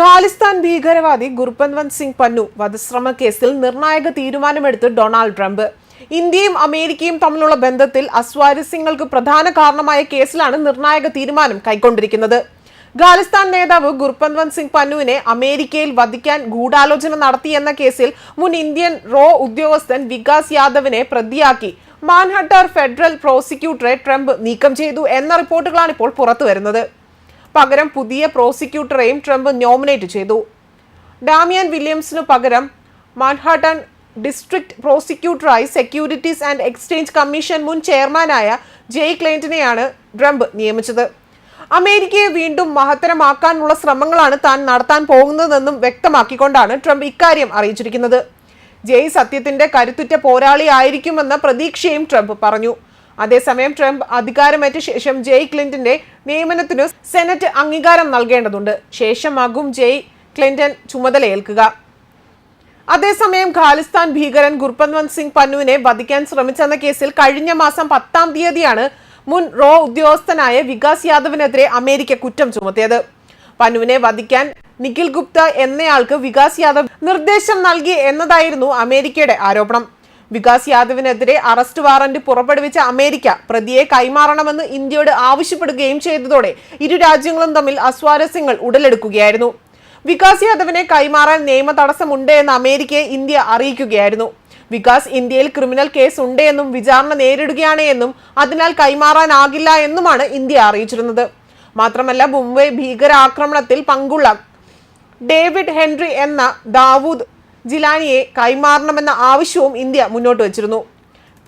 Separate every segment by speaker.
Speaker 1: ഖാലിസ്ഥാൻ ഭീകരവാദി ഗുർപൻവന്ത് സിംഗ് പന്നു വധശ്രമ കേസിൽ നിർണായക തീരുമാനമെടുത്ത് ഡൊണാൾഡ് ട്രംപ്. ഇന്ത്യയും അമേരിക്കയും തമ്മിലുള്ള ബന്ധത്തിൽ അസ്വാരസ്യങ്ങൾക്ക് പ്രധാന കാരണമായ കേസിലാണ് നിർണായക തീരുമാനം കൈക്കൊണ്ടിരിക്കുന്നത്. ഖാലിസ്ഥാൻ നേതാവ് ഗുർപൻവന്ത് സിംഗ് പന്നുവിനെ അമേരിക്കയിൽ വധിക്കാൻ ഗൂഢാലോചന നടത്തിയെന്ന കേസിൽ മുൻ ഇന്ത്യൻ റോ ഉദ്യോഗസ്ഥൻ വികാസ് യാദവിനെ പ്രതിയാക്കി. മാൻഹട്ടർ ഫെഡറൽ പ്രോസിക്യൂട്ടറെ ട്രംപ് നീക്കം ചെയ്തു എന്ന റിപ്പോർട്ടുകളാണ് ഇപ്പോൾ പുറത്തുവരുന്നത്. പകരം പുതിയ പ്രോസിക്യൂട്ടറെയും ട്രംപ് നോമിനേറ്റ് ചെയ്തു. ഡാമിയൻ വില്യംസിനു പകരം മാൻഹാട്ടൻ ഡിസ്ട്രിക്ട് പ്രോസിക്യൂട്ടറായി സെക്യൂരിറ്റീസ് ആൻഡ് എക്സ്ചേഞ്ച് കമ്മീഷൻ മുൻ ചെയർമാനായ ജെയ് ക്ലെയിന്റനെയാണ് ട്രംപ് നിയമിച്ചത്. അമേരിക്കയെ വീണ്ടും മഹത്തരമാക്കാനുള്ള ശ്രമങ്ങളാണ് താൻ നടത്താൻ പോകുന്നതെന്നും വ്യക്തമാക്കിക്കൊണ്ടാണ് ട്രംപ് ഇക്കാര്യം അറിയിച്ചിരിക്കുന്നത്. ജെയ് സത്യത്തിന്റെ കരുത്തുറ്റ പോരാളിയായിരിക്കുമെന്ന പ്രതീക്ഷയും ട്രംപ് പറഞ്ഞു. അതേസമയം ട്രംപ് അധികാരമേറ്റ ശേഷം ജെയ് ക്ലിന്റന്റെ നിയമനത്തിനു സെനറ്റ് അംഗീകാരം നൽകേണ്ടതുണ്ട്. ശേഷമാകും ജെയ് ക്ലിന്റൺ ചുമതലയേൽക്കുക. അതേസമയം ഖാലിസ്ഥാൻ ഭീകരൻ ഗുർപൻവന്ത് സിംഗ് പന്നുവിനെ വധിക്കാൻ ശ്രമിച്ചെന്ന കേസിൽ കഴിഞ്ഞ മാസം പത്താം തീയതിയാണ് മുൻ റോ ഉദ്യോഗസ്ഥനായ വികാസ് യാദവിനെതിരെ അമേരിക്ക കുറ്റം ചുമത്തിയത്. പന്നുവിനെ വധിക്കാൻ നിഖിൽ ഗുപ്ത എന്നയാൾക്ക് വികാസ് യാദവ് നിർദ്ദേശം നൽകി എന്നതായിരുന്നു അമേരിക്കയുടെ ആരോപണം. വികാസ് യാദവിനെതിരെ അറസ്റ്റ് വാറന്റ് പുറപ്പെടുവിച്ച അമേരിക്ക പ്രതിയെ കൈമാറണമെന്ന് ഇന്ത്യയോട് ആവശ്യപ്പെടുകയും ചെയ്തതോടെ ഇരു രാജ്യങ്ങളും തമ്മിൽ അസ്വാരസ്യങ്ങൾ ഉടലെടുക്കുകയായിരുന്നു. വികാസ് യാദവിനെ കൈമാറാൻ നിയമ തടസ്സമുണ്ട് എന്ന് അമേരിക്കയെ ഇന്ത്യ അറിയിക്കുകയായിരുന്നു. വികാസ് ഇന്ത്യയിൽ ക്രിമിനൽ കേസ് ഉണ്ട് എന്നും വിചാരണ നേരിടുകയാണ് എന്നും അതിനാൽ കൈമാറാനാകില്ല എന്നുമാണ് ഇന്ത്യ അറിയിച്ചിരുന്നത്. മാത്രമല്ല മുംബൈ ഭീകരാക്രമണത്തിൽ പങ്കുള്ള ഡേവിഡ് ഹെൻറി എന്ന ദാവൂദ് ജിലാനിയെ കൈമാറണമെന്ന ആവശ്യവും ഇന്ത്യ മുന്നോട്ട് വച്ചിരുന്നു.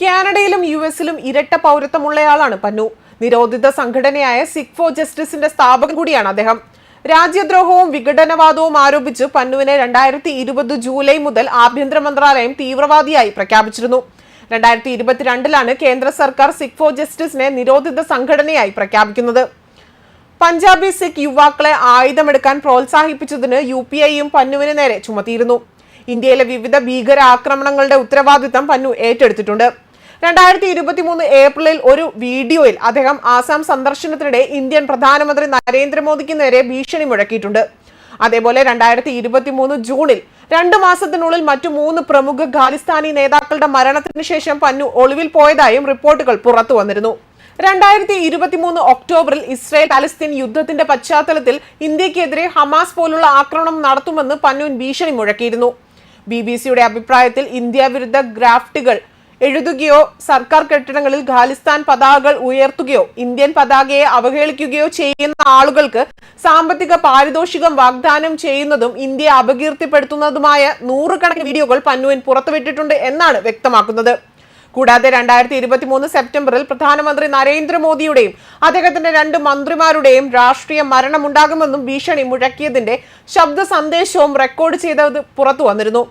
Speaker 1: കാനഡയിലും യു എസിലും ഇരട്ട പൗരത്വമുള്ളയാളാണ് പന്നു. നിരോധിത സംഘടനയായ സിഖ് ഫോർ ജസ്റ്റിസിന്റെ സ്ഥാപകൻ കൂടിയാണ് അദ്ദേഹം. രാജ്യദ്രോഹവും വിഘടനവാദവും ആരോപിച്ച് പന്നുവിനെ രണ്ടായിരത്തി ഇരുപത് ജൂലൈ മുതൽ ആഭ്യന്തര മന്ത്രാലയം തീവ്രവാദിയായി പ്രഖ്യാപിച്ചിരുന്നു. രണ്ടായിരത്തി ഇരുപത്തിരണ്ടിലാണ് കേന്ദ്ര സർക്കാർ സിഖ് ഫോർ ജസ്റ്റിസിനെ നിരോധിത സംഘടനയായി പ്രഖ്യാപിക്കുന്നത്. പഞ്ചാബി സിഖ് യുവാക്കളെ ആയുധമെടുക്കാൻ പ്രോത്സാഹിപ്പിച്ചതിന് യു പി ഐയും പന്നുവിന് നേരെ ചുമത്തിയിരുന്നു. ഇന്ത്യയിലെ വിവിധ ഭീകരാക്രമണങ്ങളുടെ ഉത്തരവാദിത്തം പന്നു ഏറ്റെടുത്തിട്ടുണ്ട്. രണ്ടായിരത്തി ഇരുപത്തി മൂന്ന് ഏപ്രിലിൽ ഒരു വീഡിയോയിൽ അദ്ദേഹം ആസാം സന്ദർശനത്തിനിടെ ഇന്ത്യൻ പ്രധാനമന്ത്രി നരേന്ദ്രമോദിക്ക് നേരെ ഭീഷണി മുഴക്കിയിട്ടുണ്ട്. അതേപോലെ രണ്ടായിരത്തി ഇരുപത്തി മൂന്ന് ജൂണിൽ രണ്ട് മാസത്തിനുള്ളിൽ മറ്റു മൂന്ന് പ്രമുഖ ഖാലിസ്ഥാനി നേതാക്കളുടെ മരണത്തിന് ശേഷം പന്നു ഒളിവിൽ പോയതായും റിപ്പോർട്ടുകൾ പുറത്തു വന്നിരുന്നു. രണ്ടായിരത്തി ഇരുപത്തിമൂന്ന് ഒക്ടോബറിൽ ഇസ്രായേൽ പലസ്തീൻ യുദ്ധത്തിന്റെ പശ്ചാത്തലത്തിൽ ഇന്ത്യക്കെതിരെ ഹമാസ് പോലുള്ള ആക്രമണം നടത്തുമെന്ന് പന്നൂൻ ഭീഷണി മുഴക്കിയിരുന്നു. ബി ബി സിയുടെ അഭിപ്രായത്തിൽ ഇന്ത്യ വിരുദ്ധ ഗ്രാഫ്റ്റുകൾ എഴുതുകയോ സർക്കാർ കെട്ടിടങ്ങളിൽ ഖാലിസ്ഥാൻ പതാകകൾ ഉയർത്തുകയോ ഇന്ത്യൻ പതാകയെ അവഹേളിക്കുകയോ ചെയ്യുന്ന ആളുകൾക്ക് സാമ്പത്തിക പാരിതോഷികം വാഗ്ദാനം ചെയ്യുന്നതും ഇന്ത്യയെ അപകീർത്തിപ്പെടുത്തുന്നതുമായ നൂറുകണക്കിന് വീഡിയോകൾ പന്നുവിൻ പുറത്തുവിട്ടിട്ടുണ്ട് എന്നാണ് വ്യക്തമാക്കുന്നത്. കൂടാതെ രണ്ടായിരത്തി ഇരുപത്തി മൂന്ന് സെപ്റ്റംബറിൽ പ്രധാനമന്ത്രി നരേന്ദ്രമോദിയുടെയും അദ്ദേഹത്തിന്റെ രണ്ട് മന്ത്രിമാരുടെയും രാഷ്ട്രീയ മരണമുണ്ടാകുമെന്നും ഭീഷണി മുഴക്കിയതിന്റെ ശബ്ദ സന്ദേശവും റെക്കോർഡ് ചെയ്തത് പുറത്തു വന്നിരുന്നു.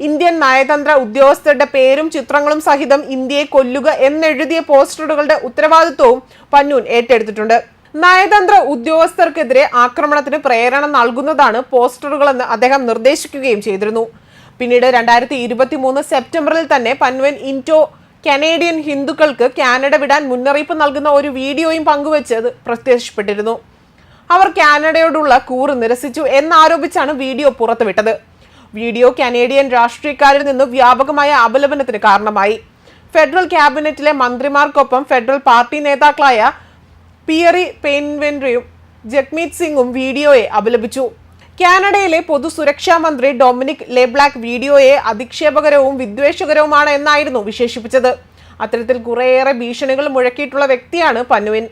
Speaker 1: ഇന്ത്യൻ നയതന്ത്ര ഉദ്യോഗസ്ഥരുടെ പേരും ചിത്രങ്ങളും സഹിതം ഇന്ത്യയെ കൊല്ലുക എന്നെഴുതിയ പോസ്റ്ററുകളുടെ ഉത്തരവാദിത്വവും പന്നൂൻ ഏറ്റെടുത്തിട്ടുണ്ട്. നയതന്ത്ര ഉദ്യോഗസ്ഥർക്കെതിരെ ആക്രമണത്തിന് പ്രേരണ നൽകുന്നതാണ് പോസ്റ്ററുകളെന്ന് അദ്ദേഹം നിർദ്ദേശിക്കുകയും ചെയ്തിരുന്നു. പിന്നീട് രണ്ടായിരത്തി ഇരുപത്തി മൂന്ന് സെപ്റ്റംബറിൽ തന്നെ പൻവൻ ഇൻഡോ കനേഡിയൻ ഹിന്ദുക്കൾക്ക് കാനഡ വിടാൻ മുന്നറിയിപ്പ് നൽകുന്ന ഒരു വീഡിയോയും പങ്കുവച്ചത് പ്രത്യക്ഷപ്പെട്ടിരുന്നു. അവർ കാനഡയോടുള്ള കൂറ് നിരസിച്ചു എന്നാരോപിച്ചാണ് വീഡിയോ പുറത്തുവിട്ടത്. വീഡിയോ കനേഡിയൻ രാഷ്ട്രീയക്കാരിൽ നിന്ന് വ്യാപകമായ അപലപനത്തിന് കാരണമായി. ഫെഡറൽ ക്യാബിനറ്റിലെ മന്ത്രിമാർക്കൊപ്പം ഫെഡറൽ പാർട്ടി നേതാക്കളായ പിയറി പെയിൻവെൻട്രിയും ജഗ്മീത് സിംഗും വീഡിയോയെ അപലപിച്ചു. കാനഡയിലെ പൊതുസുരക്ഷാ മന്ത്രി ഡൊമിനിക് ലെബ്ലാക്ക് വീഡിയോയെ അധിക്ഷേപകരവും വിദ്വേഷകരവുമാണ് എന്നായിരുന്നു വിശേഷിപ്പിച്ചത്. അത്തരത്തിൽ കുറേയേറെ ഭീഷണികൾ മുഴക്കിയിട്ടുള്ള വ്യക്തിയാണ് പന്നുവിൻ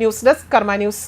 Speaker 1: ന്യൂസ് ഡെസ്ക് കർമ്മ ന്യൂസ്.